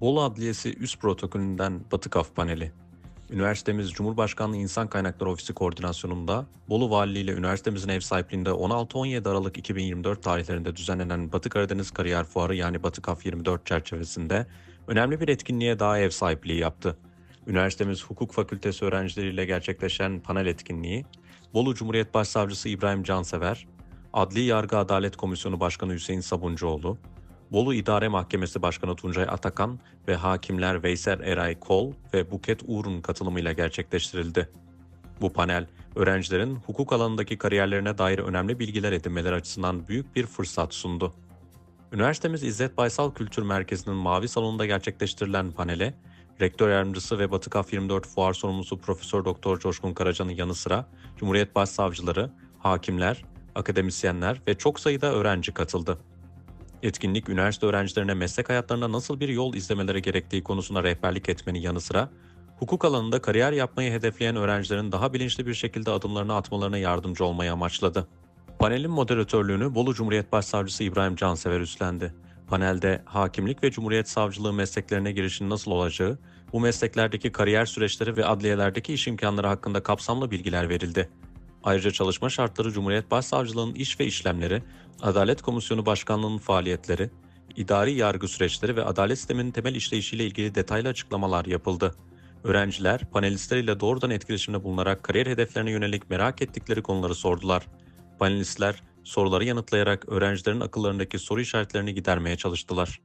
Bolu Adliyesi Üst Protokolünden Batı Kaf Paneli Üniversitemiz Cumhurbaşkanlığı İnsan Kaynakları Ofisi koordinasyonunda Bolu Valiliği ile üniversitemizin ev sahipliğinde 16-17 Aralık 2024 tarihlerinde düzenlenen Batı Karadeniz Kariyer Fuarı yani Batı Kaf 24 çerçevesinde önemli bir etkinliğe daha ev sahipliği yaptı. Üniversitemiz Hukuk Fakültesi öğrencileriyle gerçekleşen panel etkinliği, Bolu Cumhuriyet Başsavcısı İbrahim Cansever, Adli Yargı Adalet Komisyonu Başkanı Hüseyin Sabuncuoğlu, Bolu İdare Mahkemesi Başkanı Tuncay Atakan ve hakimler Veysel Eray Kol ve Buket Uğur'un katılımıyla gerçekleştirildi. Bu panel, öğrencilerin hukuk alanındaki kariyerlerine dair önemli bilgiler edinmeleri açısından büyük bir fırsat sundu. Üniversitemiz İzzet Baysal Kültür Merkezi'nin Mavi Salonu'nda gerçekleştirilen panele, Rektör Yardımcısı ve Batı Kaf 24 Fuar Sorumlusu Profesör Doktor Coşkun Karaca'nın yanı sıra Cumhuriyet Başsavcıları, hakimler, akademisyenler ve çok sayıda öğrenci katıldı. Etkinlik, üniversite öğrencilerine meslek hayatlarında nasıl bir yol izlemeleri gerektiği konusuna rehberlik etmenin yanı sıra, hukuk alanında kariyer yapmayı hedefleyen öğrencilerin daha bilinçli bir şekilde adımlarını atmalarına yardımcı olmayı amaçladı. Panelin moderatörlüğünü Bolu Cumhuriyet Başsavcısı İbrahim Cansever üstlendi. Panelde hakimlik ve cumhuriyet savcılığı mesleklerine girişin nasıl olacağı, bu mesleklerdeki kariyer süreçleri ve adliyelerdeki iş imkanları hakkında kapsamlı bilgiler verildi. Ayrıca çalışma şartları Cumhuriyet Başsavcılığı'nın iş ve işlemleri, Adalet Komisyonu Başkanlığı'nın faaliyetleri, idari yargı süreçleri ve adalet sisteminin temel işleyişiyle ilgili detaylı açıklamalar yapıldı. Öğrenciler, panelistler ile doğrudan etkileşimde bulunarak kariyer hedeflerine yönelik merak ettikleri konuları sordular. Panelistler, soruları yanıtlayarak öğrencilerin akıllarındaki soru işaretlerini gidermeye çalıştılar.